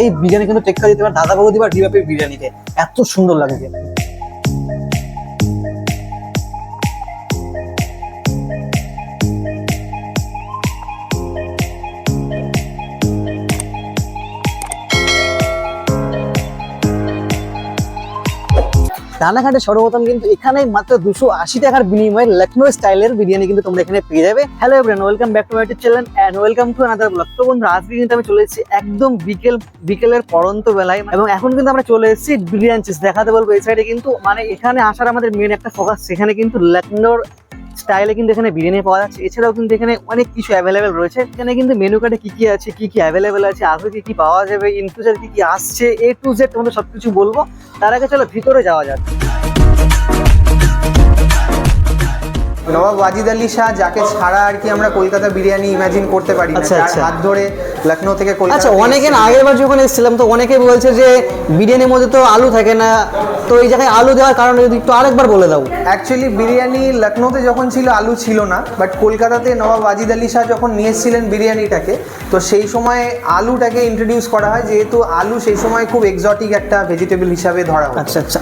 এই বিরিয়ানি কিন্তু টেক্কা দিতে পারে। দাদা বৌদি বা ডিবাপির বিরিয়ানিতে। এত সুন্দর লাগছে রানাঘাটে সর্বপ্রথম কিন্তু এখানে মাত্র দুশো আশি টাকার বিনিময়ে লখনৌ স্টাইলের বিরিয়ানি কিন্তু তোমরা এখানে পেয়ে যাবে। Hello everyone welcome back to my channel and welcome to another blog তো বন্ধু আজকে কিন্তু আমি চলে এসেছি একদম বিকেল, বিকেলের পরন্ত বেলায়। এবং এখন কিন্তু আমরা চলে এসেছি বিরিয়ানি দেখাতে বলব। এই সাইডে কিন্তু মানে এখানে আসার আমাদের মেন একটা ফোকাস সেখানে কিন্তু লখনৌর স্টাইলে কিন্তু এখানে বিরিয়ানি পাওয়া যাচ্ছে। এছাড়াও কিন্তু এখানে অনেক কিছু অ্যাভেলেবেল রয়েছে। এখানে কিন্তু মেনু কার্ডে কি কি আছে কি কি অ্যাভেলেবেল আছে আগে কি কি পাওয়া যাবে ইন ফিউচার কি কি আসছে এ টু জেড তোমাদের সবকিছু বলব। তার আগে চলো ভিতরে যাওয়া যাক। নবাব ওয়াজিদ আলী শাহ যাকে ছাড়া আর কি আমরা কলকাতা বিরিয়ানি ইমাজিন করতে পারি না। আচ্ছা, আচ্ছা। হাত ধরে লখনৌ থেকে কলকাতা আচ্ছা অনেকে না আগের বার যখন এসেছিলাম তো অনেকে বলছে যে বিরিয়ানির মধ্যে তো আলু থাকে না। তো এই জায়গায় আলু দেওয়ার কারণে যদি একটু আরেকবার বলে দাও। অ্যাকচুয়ালি বিরিয়ানি লখনৌতে যখন ছিল আলু ছিল না বাট কলকাতাতে নবাব আজিদ আলী শাহ যখন নিয়ে এসেছিলেন বিরিয়ানিটাকে তো সেই সময় আলুটাকে ইন্ট্রোডিউস করা হয় যেহেতু আলু সেই সময় খুব এক্সোটিক একটা ভেজিটেবল হিসাবে ধরা হয় আচ্ছা, আচ্ছা।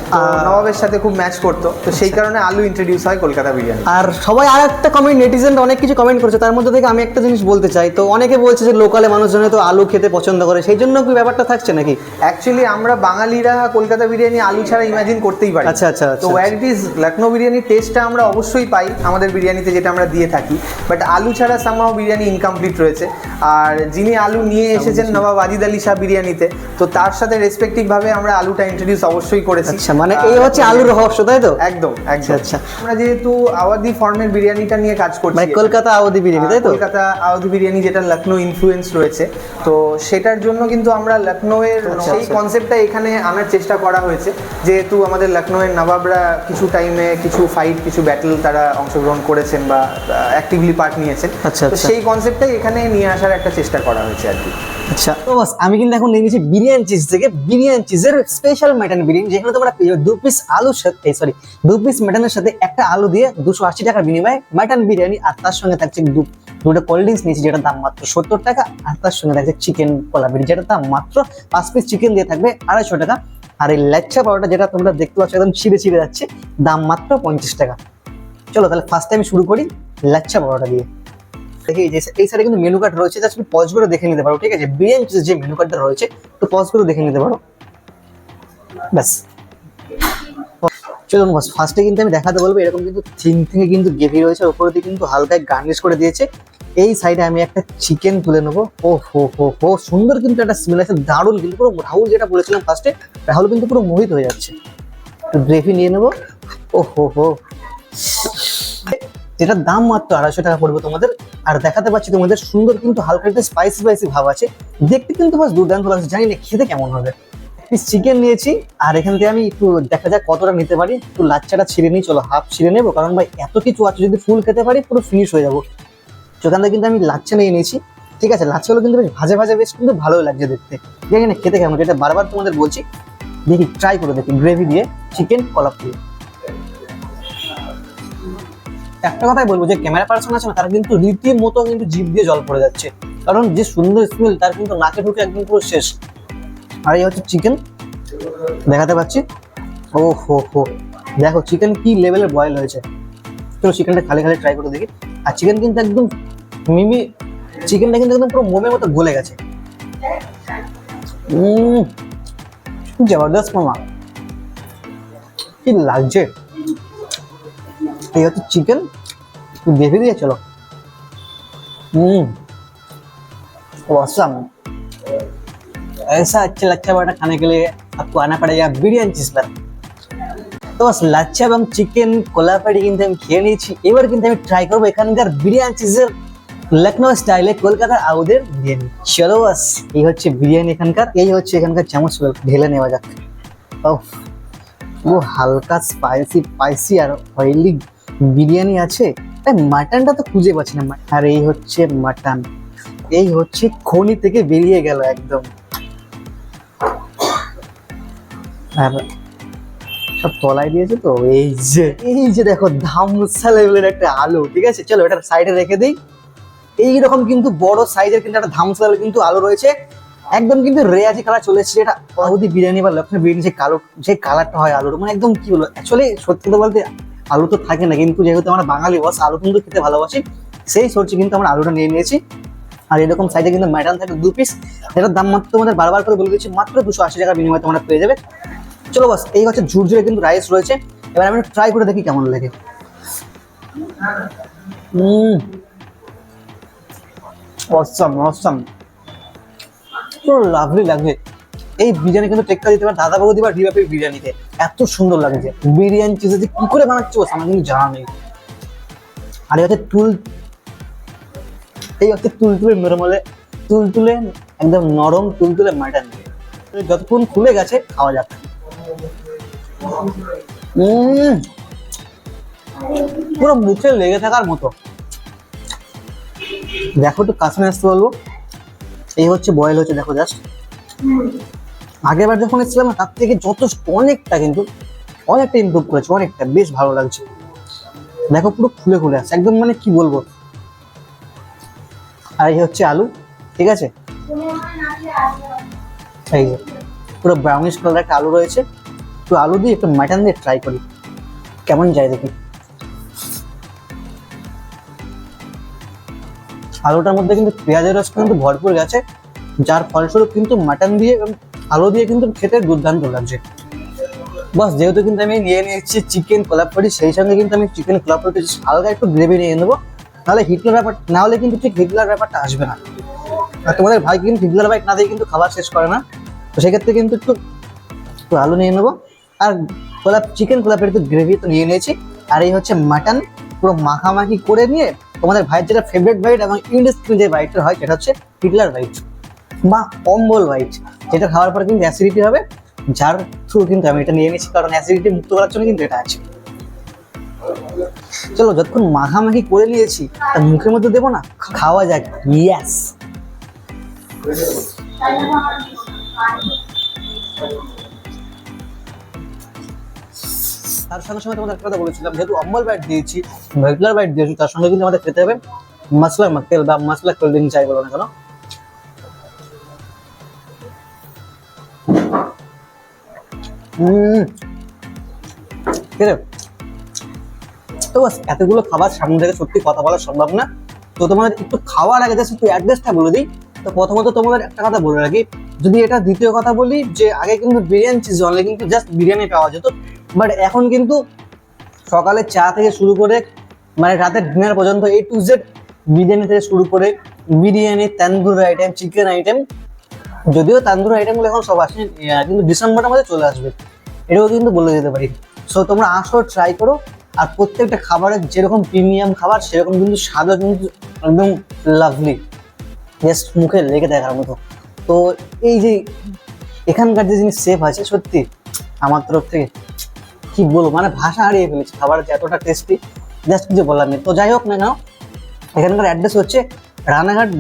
নবাবের সাথে খুব ম্যাচ করতো। তো সেই কারণে আলু ইন্ট্রোডিউস হয় কলকাতা বিরিয়ানি। আর সবাই আর একটা কমেন্ট নেটিজেন অনেক কিছু কমেন্ট করেছে। তার মধ্যে থেকে আমি একটা জিনিস বলতে চাই। তো অনেকে বলছে যে লোকালে মানুষজন তো আলু খেতে পছন্দ করে সেই জন্য কি ব্যাপারটা থাকছে নাকি? অ্যাকচুয়ালি আমরা বাঙালিরা কলকাতা বিরিয়ানি আলু ছাড়া ইমাজিন করতেই পারি। আচ্ছা, আচ্ছা, তো আচ্ছা, ওয়ার ইট ইজ লখনৌ বিরিয়ানির টেস্টটা আমরা অবশ্যই পাই আমাদের বিরিয়ানিতে যেটা আমরা দিয়ে থাকি। বাট আলু ছাড়া সামহাও বিরিয়ানি ইনকমপ্লিট রয়েছে। আর যিনি আলু নিয়ে এসেছেন নবাব আজিদ আলী শাহ বিরিয়ানিতে তো তার সাথে রেসপেক্টিভ ভাবে আমরা আলুটা ইন্ট্রোডিউস অবশ্যই করেছি। আচ্ছা মানে এই হচ্ছে আলুর রহস্য তাই তো? একদম আচ্ছা আচ্ছা। আমরা যেহেতু আওয়াদি ফর্মের বিরিয়ানিটা নিয়ে কাজ করছি মানে কলকাতা আওয়াদি বিরিয়ানি তাই তো? কলকাতা আওয়াদি বিরিয়ানি যেটা লখনৌ ইনফ্লুয়েন্স রয়েছে তো সেটার জন্য কিন্তু আমরা লখনৌয়ের আচ্ছা, সেই আচ্ছা। কনসেপ্টটা এখানে আনার চেষ্টা করা হয়েছে। যেহেতু আমাদের লখনৌয়ের নবাবরা কিছু টাইমে কিছু ফাইট কিছু ব্যাটেল তারা অংশগ্রহণ করেছেন বা অ্যাক্টিভলি পার্ট নিয়েছেন। আচ্ছা, তো আচ্ছা। সেই কনসেপ্টটাই এখানে নিয়ে আসার একটা চেষ্টা করা হয়েছে আর কি। আচ্ছা তো বাস আমি কিন্তু এখন নিয়ে নিয়েছি বিরিয়ানি চিজ থেকে বিরিয়ানি চিজের স্পেশাল মাটন বিরিয়ানি যেখানে তোমরা দু পিস আলুর সাথে সরি দু পিস মাটনের সাথে একটা আলু দিয়ে দুশো আশি টাকার বিনিময়ে মাটন বিরিয়ানি আর তার সঙ্গে থাকছে দু দুটো কোল্ড ড্রিঙ্কস নিয়েছি, যেটার দাম মাত্র সত্তর টাকা, আর তার সঙ্গে থাকছে চিকেন কলা বিরিয়ানি যেটার দাম মাত্র পাঁচ পিস চিকেন দিয়ে থাকবে আড়াইশো টাকা। আর এই লেচ্চা পাউডার যেটা তোমরা দেখতে পাচ্ছ একদম ছিঁড়ে ছিঁড়ে যাচ্ছে, দাম মাত্র পঞ্চাশ টাকা। চলো তাহলে ফার্স্ট টাইম শুরু করি লেচ্চা পাউডারটা দিয়ে। দেখি যে এই সাইডে কিন্তু মেনু কার্ড রয়েছে জাস্ট পজ করে দেখে নিতে পারো, ঠিক আছে? বিরিয়ানি যে মেনু কার্ডটা রয়েছে তো পজ করে দেখে নিতে পারো। ব্যাস। চলুন বাস ফার্স্টে কিন্তু আমি দেখাতে বলব, এরকম কিন্তু থিন থেকে কিন্তু গ্রেভি রয়েছে, ওপরে দিয়ে কিন্তু হালকা গার্নিশ করে দিয়েছে। এই সাইডে আমি একটা চিকেন তুলে নেব। ও হো হো হো, সুন্দর কিন্তু একটা স্মেল আছে দারুণ কিন্তু, পুরো রাহুল যেটা বলেছিলাম ফার্স্টে রাহুল কিন্তু পুরো মোহিত হয়ে যাচ্ছে। গ্রেভি নিয়ে নেব। ও হো হো। যেটার দাম মাত্র আড়াইশো টাকা পড়বে তোমাদের। আর দেখাতে পাচ্ছি তোমাদের সুন্দর কিন্তু হালকা একটা স্পাইসি স্পাইসি ভাব আছে। দেখতে কিন্তু বাস দুর্দান্ত লাগছে, জানি না, খেতে কেমন হবে। পিস চিকেন নিয়েছি। আর এখান থেকে আমি একটু দেখা যাক কতটা নিতে পারি। একটু লাচ্চাটা ছিঁড়ে নিই, চলো হাফ ছিঁড়ে নেব। কারণ ভাই, এত কিছু আছে, যদি ফুল খেতে পারি, পুরো ফিনিশ হয়ে যাব। সেখান থেকে কিন্তু আমি লাচ্চা নিয়ে নিয়েছি। ঠিক আছে, লাচ্চাগুলো কিন্তু বেশ ভাজা ভাজা, বেশ কিন্তু ভালোই লাগছে দেখতে। জানি না খেতে কেমন, এটা বারবার তোমাদের বলছি। দেখি ট্রাই করে দেখি গ্রেভি দিয়ে চিকেন কলাপ দিয়ে। একটা কথাই বলব, যে ক্যামেরা পার্সন আছে না, তারা কিন্তু রীতিমতো কিন্তু জিভ দিয়ে জল পড়ে যাচ্ছে। কারণ যে সুন্দর স্মেল তার কিন্তু নাকে ঢুকে একদম পুরো শেষ। আর এই হচ্ছে চিকেন দেখাতে পাচ্ছি। ও হো। হো দেখো চিকেন কি লেভেলে বয়েল হয়েছে। তো চিকেনটা খালি খালি ট্রাই করে দেখি। আর চিকেন কিন্তু একদম মিমি চিকেনটা কিন্তু একদম পুরো মোমের মতো গলে গেছে। জবরদস্ত মামা। কি লাগছে। এই হচ্ছে চিকেন দেখে দিয়ে চলো। Hmm awesome. ऐसा अच्छा लच्छा पराठा खाने के लिए आपको आना पड़ेगा বিরিয়ানি চিজ पर তো বাস লাচ্ছা এবং চিকেন কোলাপাড়ি কিন্তু আমি খেয়ে নিয়েছি এবার কিন্তু আমি ট্রাই করবো এখানকার বিরিয়ানি চিজের লখনৌ স্টাইলে কলকাতার আউদের বিরিয়ানি চলো বাস এই হচ্ছে বিরিয়ানি এখানকার এই হচ্ছে এখানকার চামচ ঢেলে নেওয়া যাক উফ, ও হালকা স্পাইসি স্পাইসি আর অয়েলি বিরিয়ানি আছে তাই মাটনটা তো খুঁজে পাচ্ছি না আর এই হচ্ছে মাটন এই হচ্ছে খনি থেকে বেরিয়ে গেল একদম আর সব তলায় দিয়েছে তো, এই যে এই যে দেখো ধামসা লেভেলের একটা আলু, ঠিক আছে? চলো এটা সাইডে রেখে দিই। এইরকম কিন্তু বড় সাইজের কিন্তু একটা ধামসা কিন্তু আলু রয়েছে। একদম কিন্তু রেয়াজি কালার চলে এসেছে এটা আহুদি বিরিয়ানি বা লক্ষ্মী বিরিয়ানি যে কালো, যে কালারটা হয় আলুর মানে একদম কি বলব অ্যাকচুয়ালি সত্যি কথা বলতে আলু তো থাকে না, কিন্তু যেহেতু আমরা বাঙালি বস আলু কিন্তু খেতে ভালোবাসি, সেই সরষে কিন্তু আমরা আলুটা নিয়ে নিয়েছি। আর এরকম সাইজে কিন্তু ম্যাডাম থাকে দু পিস যেটার দাম মাত্র তোমাদের বারবার করে বলে দিচ্ছি, মাত্র দুশো আশি টাকার বিনিময়ে তোমরা পেয়ে যাবে। চলো বাস, এই হচ্ছে ঝুরঝুরে কিন্তু রাইস রয়েছে। এবার আমি ট্রাই করে দেখি কেমন লাগে। লাভলি লাগবে। এই বিরিয়ানি কিন্তু টেক্কা দিতে পারে দাদা বৌদি বা ডিবাপের বিরিয়ানিতে এত সুন্দর লাগছে। বিরিয়ানি চিজে যে কি করে বানাচ্ছে ও আমার কিন্তু জানা নেই। আর এই হচ্ছে তুল, এই হচ্ছে তুলতুলে নরমলে তুলতুলে একদম নরম, তুলতুলে মাটন। যতক্ষণ খুলে গেছে, খাওয়া যাক পুরো মুখে লেগে থাকার মতো। দেখো একটু কাছে আসতে বলব। এই হচ্ছে বয়েল হচ্ছে, দেখো জাস্ট আগেরবার যখন এসেছিলাম, তার থেকে যথেষ্ট অনেকটা কিন্তু, অনেকটা ইমপ্রুভ করেছে, অনেকটা, বেশ ভালো লাগছে। দেখো পুরো খুলে খুলে আছে একদম মানে কি বলব? আর এই হচ্ছে আলু, ঠিক আছে? এই যে। পুরো ব্রাউনিশ কালার একটা আলু রয়েছে। একটু আলু দিয়ে একটু মাটন দিয়ে ট্রাই করি। কেমন যায় দেখি। আলুটার মধ্যে কিন্তু পেঁয়াজের রস কিন্তু ভরপুর গেছে, যার ফলস্বরূপ কিন্তু মাটন দিয়ে আলু দিয়ে কিন্তু খেতে দুর্দান্ত লাগছে। বাস, যেহেতু কিন্তু আমি নিয়ে নিয়েছি চিকেন কোলাপটি সেই সঙ্গে কিন্তু আমি চিকেন কোলাপটি হালকা একটু গ্রেভি নিয়ে নেব তাহলে হিটলার ব্যাপার না হলে কিন্তু ঠিক হিটলার ব্যাপারটা আসবে না। আর তোমাদের ভাই কিন্তু হিটলার বাইক না দিয়ে কিন্তু খাবার শেষ করে না। তো সেক্ষেত্রে কিন্তু একটু একটু আলু নিয়ে নেব। আর গোলাপ চিকেন কোলাপের একটু গ্রেভি তো নিয়ে নিয়েছি। আর এই হচ্ছে মাটন পুরো মাখামাখি করে নিয়ে তোমাদের ভাইয়ের যেটা ফেভারিট বাইট এবং ইন্ডাস্ট্রি যে বাইটটা হয়, সেটা হচ্ছে হিটলার বাইট বা অম্বল বাইট যেটা খাওয়ার পর কিন্তু অ্যাসিডিটি হবে। যার থ্রু কিন্তু আমি এটা নিয়ে নিয়েছি, কারণ অ্যাসিডিটি মুক্ত করার জন্য কিন্তু এটা আছে। চলো, যতক্ষণ মাখামাখি করে নিয়েছি তা মুখের মধ্যে দেবো না, খাওয়া যাক। ইয়াস তার সঙ্গে সঙ্গে তোমাদের কথা বলেছিলাম, যেহেতু অম্বল বাইট দিয়েছি রেগুলার বাইট দিয়েছি, তার সঙ্গে কিন্তু আমাদের খেতে হবে মশলা মাক্কেল বা মশলা কোল্ড ড্রিঙ্ক চাই বলো না কেন? ঠিক আছে তো এতগুলো খাবার সামনে থেকে সত্যি কথা বলা সম্ভব না। তো তোমাদের একটু খাওয়ার আগে জাস্ট একটু অ্যাড্রেসটা বলে দিই। তো প্রথমত তোমাদের একটা কথা বলে রাখি যদি এটা দ্বিতীয় কথা বলি, যে আগে কিন্তু বিরিয়ানি চিজ অনলি কিন্তু জাস্ট বিরিয়ানি পাওয়া যেত। বাট এখন কিন্তু সকালে চা থেকে শুরু করে মানে রাতের ডিনার পর্যন্ত এ টু জেড বিরিয়ানি থেকে শুরু করে biryani, tandoor item chicken item যদিও তান্দুর আইটেমগুলো এখন সব আসে কিন্তু ডিসেম্বরের মধ্যে চলে আসবে। এটাও কিন্তু বলে যেতে পারি। সো তোমরা আসো ট্রাই করো, আর প্রত্যেকটা খাবারের যেরকম প্রিমিয়াম খাবার, সেরকম কিন্তু স্বাদও কিন্তু একদম লাভলি জাস্ট মুখে লেগে দেখার মতো। তো এই যে এখানকার যে জিনিস সেফ আছে, সত্যি আমার তরফ থেকে কি বলব মানে ভাষা হারিয়ে ফেলেছি, খাবার যে এতটা টেস্টি জাস্ট কিছু বলার নেই। তো যাই হোক না কেন, এখানকার অ্যাড্রেস হচ্ছে Ranaghat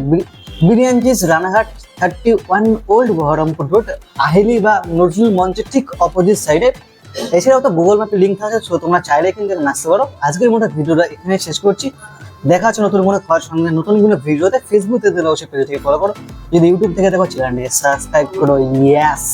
biryani Ranaghat thirty one old Baharampur road আহিলি বা নজরুল মঞ্চের ঠিক অপোজিট সাইডে এছাড়াও তো গুগল ম্যাপে লিঙ্ক থাকে তোমরা চাইলে কিন্তু আসতে পারো। আজকের মতো ভিডিওটা এখানে শেষ করছি। দেখা হচ্ছে নতুন কোনো খাওয়ার সঙ্গে, নতুন কোনো ভিডিওতে ফেসবুকে দিলে অবশ্যই পেজ থেকে ফলো করো। যদি ইউটিউব থেকে দেখো চ্যানেলটিকে সাবস্ক্রাইব করো ইয়াস